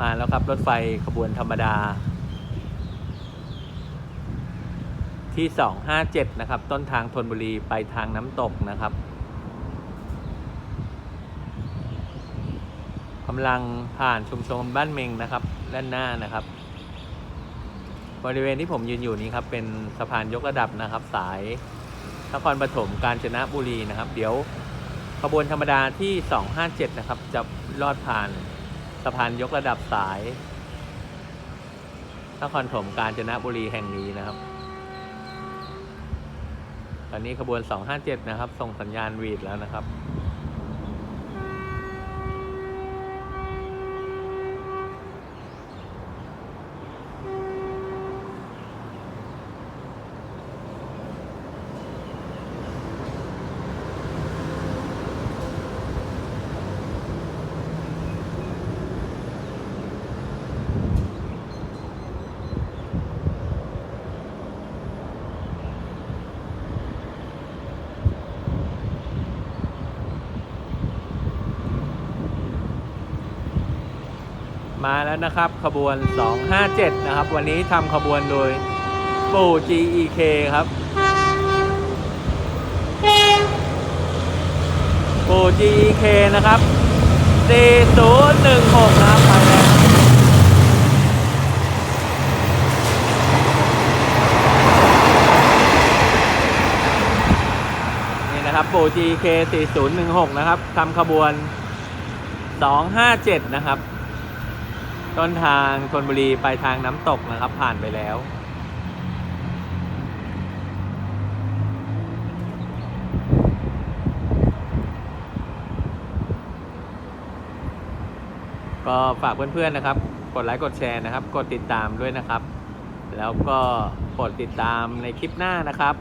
มาแล้วครับ รถไฟขบวนธรรมดา ที่ 257 นะครับ ต้นทางธนบุรีไปทางน้ำตกนะครับกำลังผ่านชุมชนบ้านเมงนะครับ ด้านหน้านะครับ บริเวณที่ผมยืนอยู่นี้ครับ เป็นสะพานยกระดับนะครับ สายนครปฐมกาญจนบุรีนะครับ เดี๋ยวขบวนธรรมดาที่ 257 นะครับ จะลอดผ่าน สะพานยกระดับสายนครถมกาญจนบุรีแห่งนี้นะครับ ตอนนี้ขบวน 257 นะครับ ส่งสัญญาณวีดแล้วนะครับ มาแล้วนะครับ ขบวน 257 นะครับ วันนี้ทำขบวนโดยปู่ GEK ครับปู่ GEK นะครับ 4016 นะครับไปแล้วนี่นะครับปู่ GEK 4016 นะครับทำขบวน 257 นะครับ ต้นทางธนบุรีไปทางน้ำตกนะครับ ผ่านไปแล้ว ก็ฝากเพื่อนๆนะครับ กดไลค์กดแชร์นะครับ กดติดตามด้วยนะครับ แล้วก็กดติดตามในคลิปหน้านะครับ